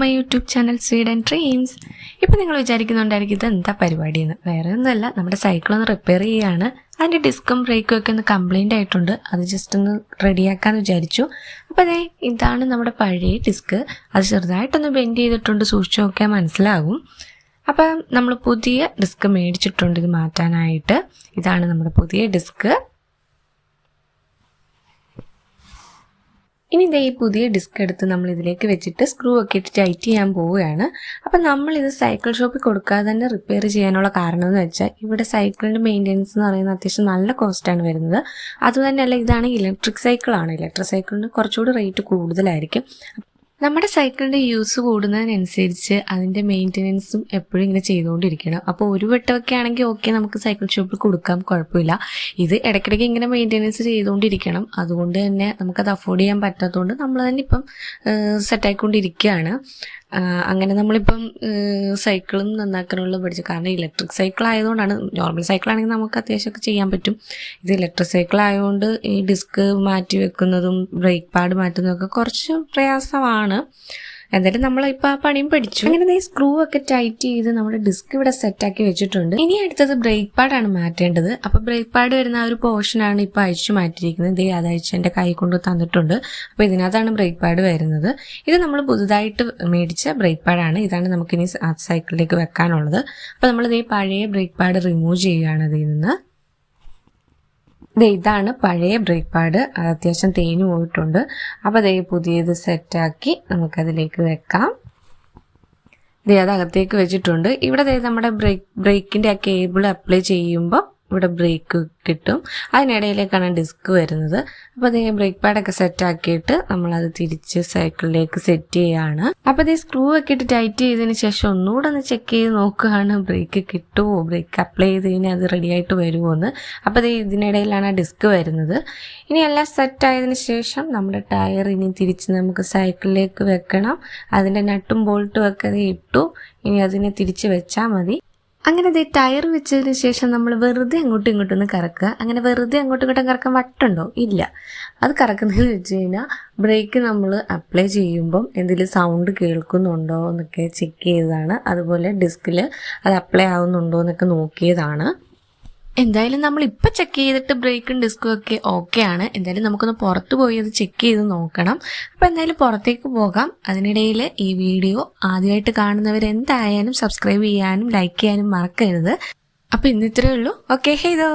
My YouTube channel swede and dreams ഇപ്പം നിങ്ങൾ വിചാരിക്കുന്നുണ്ടായിരിക്കും ഇത് എന്താ പരിപാടി എന്ന് വേറെ ഒന്നുമല്ല നമ്മുടെ സൈക്കിൾ ഒന്ന് റിപ്പയർ ചെയ്യുകയാണ് അതിന്റെ ഡിസ്കും ബ്രേക്കും ഒക്കെ ഒന്ന് കംപ്ലൈന്റ് ആയിട്ടുണ്ട്. അത് ജസ്റ്റ് ഒന്ന് റെഡിയാക്കാമെന്ന് വിചാരിച്ചു. അപ്പോൾ അതെ ഇതാണ് നമ്മുടെ പഴയ ഡിസ്ക് അത് ചെറുതായിട്ടൊന്ന് ബെൻഡ് ചെയ്തിട്ടുണ്ട് സൂക്ഷിച്ചു നോക്കിയാൽ മനസ്സിലാകും. അപ്പം നമ്മൾ പുതിയ ഡിസ്ക് മേടിച്ചിട്ടുണ്ട് ഇത് മാറ്റാനായിട്ട്. ഇതാണ് നമ്മുടെ പുതിയ ഡിസ്ക് ഇനി ഇതേ ഈ പുതിയ ഡിസ്ക് എടുത്ത് നമ്മൾ ഇതിലേക്ക് വെച്ചിട്ട് സ്ക്രൂ ഒക്കെ ഇട്ട് ടൈറ്റ് ചെയ്യാൻ പോവുകയാണ്. അപ്പം നമ്മൾ ഇത് സൈക്കിൾ ഷോപ്പിൽ കൊടുക്കാതെ തന്നെ റിപ്പയർ ചെയ്യാനുള്ള കാരണം എന്ന് വെച്ചാൽ ഇവിടെ സൈക്കിളിന്റെ മെയിന്റെനൻസ് എന്ന് പറയുന്നത് അത്യാവശ്യം നല്ല കോസ്റ്റാണ് വരുന്നത്. അതുതന്നെയല്ല ഇതാണ് ഇലക്ട്രിക് സൈക്കിളാണ് ഇലക്ട്രിക് സൈക്കിളിന് കുറച്ചുകൂടി റേറ്റ് കൂടുതലായിരിക്കും. നമ്മുടെ സൈക്കിളിന്റെ യൂസ് കൂടുന്നതിനനുസരിച്ച് അതിന്റെ മെയിന്റനൻസും എപ്പോഴും ഇങ്ങനെ ചെയ്തുകൊണ്ടിരിക്കണം. അപ്പോൾ ഒരു വട്ടമൊക്കെ ആണെങ്കിൽ ഓക്കെ നമുക്ക് സൈക്കിൾ ഷോപ്പിൽ കൊടുക്കാം കുഴപ്പമില്ല. ഇത് ഇടയ്ക്കിടയ്ക്ക് ഇങ്ങനെ മെയിന്റനൻസ് ചെയ്തുകൊണ്ടിരിക്കണം. അതുകൊണ്ട് തന്നെ നമുക്കത് അഫോർഡ് ചെയ്യാൻ പറ്റാത്തതുകൊണ്ട് നമ്മൾ തന്നെ ഇപ്പം സെറ്റായിക്കൊണ്ടിരിക്കുകയാണ് അങ്ങനെ നമ്മളിപ്പം സൈക്കിളും നന്നാക്കാനുള്ള പഠിച്ചു. കാരണം ഇലക്ട്രിക് സൈക്കിൾ ആയതുകൊണ്ടാണ്. നോർമൽ സൈക്കിളാണെങ്കിൽ നമുക്ക് അത്യാവശ്യമൊക്കെ ചെയ്യാൻ പറ്റും. ഇത് ഇലക്ട്രിക് സൈക്കിൾ ആയതുകൊണ്ട് ഈ ഡിസ്ക് മാറ്റി വെക്കുന്നതും ബ്രേക്ക് പാഡ് മാറ്റുന്നതൊക്കെ കുറച്ച് പ്രയാസമാണ്. എന്തായാലും ഇപ്പൊ ആ പണിയും പഠിച്ചു. അങ്ങനെ സ്ക്രൂ ഒക്കെ ടൈറ്റ് ചെയ്ത് നമ്മുടെ ഡിസ്ക് ഇവിടെ സെറ്റ് ആക്കി വെച്ചിട്ടുണ്ട്. ഇനി അടുത്തത് ബ്രേക്ക് പാഡാണ് മാറ്റേണ്ടത്. അപ്പോൾ ബ്രേക്ക് പാഡ് വരുന്ന ആ ഒരു പോർഷൻ ആണ് ഇപ്പൊ അഴിച്ചു മാറ്റിയിരിക്കുന്നത്. ഇതേ അത് എന്റെ കൈ കൊണ്ട് തന്നിട്ടുണ്ട്. അപ്പോൾ ഇതിനകത്താണ് ബ്രേക്ക് പാഡ് വരുന്നത്. ഇത് നമ്മൾ പുതുതായിട്ട് മേടിച്ച ബ്രേക്ക് പാഡാണ് ഇതാണ് നമുക്ക് ഇനി സൈക്കിളിലേക്ക് വെക്കാനുള്ളത്. അപ്പോൾ നമ്മൾ ഇതേ പഴയ ബ്രേക്ക് പാഡ് റിമൂവ് ചെയ്യുകയാണ് ഇതിൽ നിന്ന്. ഇതാണ് പഴയ ബ്രേക്ക് പാഡ് അത്യാവശ്യം തേഞ്ഞു പോയിട്ടുണ്ട്. അപ്പോൾ അതേ പുതിയത് സെറ്റാക്കി നമുക്കതിലേക്ക് വെക്കാം. ദേ അത് അകത്തേക്ക് വെച്ചിട്ടുണ്ട്. ഇവിടെ ദേ നമ്മുടെ ബ്രേക്ക് ബ്രേക്കിന്റെ ആ കേബിൾ അപ്ലൈ ചെയ്യുമ്പോൾ ഇവിടെ ബ്രേക്ക് കിട്ടും. അതിനിടയിലേക്കാണ് ഡിസ്ക് വരുന്നത്. അപ്പോൾ അതേ ബ്രേക്ക് പാഡൊക്കെ സെറ്റാക്കിയിട്ട് നമ്മളത് തിരിച്ച് സൈക്കിളിലേക്ക് സെറ്റ് ചെയ്യുകയാണ് അപ്പോൾ അതേ സ്ക്രൂ ഒക്കെ ഇട്ട് ടൈറ്റ് ചെയ്തതിന് ശേഷം ഒന്നുകൂടെ ഒന്ന് ചെക്ക് ചെയ്ത് നോക്കുകയാണ്. ബ്രേക്ക് കിട്ടുമോ ബ്രേക്ക് അപ്ലൈ ചെയ്ത് കഴിഞ്ഞാൽ അത് റെഡി ആയിട്ട് വരുമോ എന്ന് അപ്പോൾ അതേ ഇതിനിടയിലാണ് ആ ഡിസ്ക് വരുന്നത്. ഇനി എല്ലാം സെറ്റ് ശേഷം നമ്മുടെ ടയർ ഇനി തിരിച്ച് നമുക്ക് സൈക്കിളിലേക്ക് വെക്കണം. അതിന്റെ നട്ടും ബോൾട്ടും ഒക്കെ ഇട്ടു. ഇനി അതിനെ തിരിച്ച് വെച്ചാൽ മതി. അങ്ങനെ ദേ ടയർ വെച്ചതിന് ശേഷം നമ്മൾ വെറുതെ അങ്ങോട്ടും ഇങ്ങോട്ടും ഒന്ന് കറക്കുക. അങ്ങനെ വെറുതെ അങ്ങോട്ടും ഇങ്ങോട്ടും കറക്കാൻ വട്ടുണ്ടോ? ഇല്ല. അത് കറക്കുന്നതെന്ന് വെച്ച് കഴിഞ്ഞാൽ ബ്രേക്ക് നമ്മൾ അപ്ലൈ ചെയ്യുമ്പം എന്തെങ്കിലും സൗണ്ട് കേൾക്കുന്നുണ്ടോ എന്നൊക്കെ ചെക്ക് ചെയ്തതാണ്. അതുപോലെ ഡിസ്കിൽ അത് അപ്ലൈ ആവുന്നുണ്ടോ എന്നൊക്കെ നോക്കിയതാണ്. എന്തായാലും നമ്മൾ ഇപ്പം ചെക്ക് ചെയ്തിട്ട് ബ്രേക്കും ഡിസ്കും ഒക്കെ ഓക്കെ ആണ്. എന്തായാലും നമുക്കൊന്ന് പുറത്ത് പോയി അത് ചെക്ക് ചെയ്ത് നോക്കണം. അപ്പം എന്തായാലും പുറത്തേക്ക് പോകാം. അതിനിടയിൽ ഈ വീഡിയോ ആദ്യമായിട്ട് കാണുന്നവർ എന്തായാലും സബ്സ്ക്രൈബ് ചെയ്യാനും ലൈക്ക് ചെയ്യാനും മറക്കരുത്. അപ്പം ഇന്ന് ഇത്രയേ ഉള്ളൂ. ഓക്കെ ഹേതോ.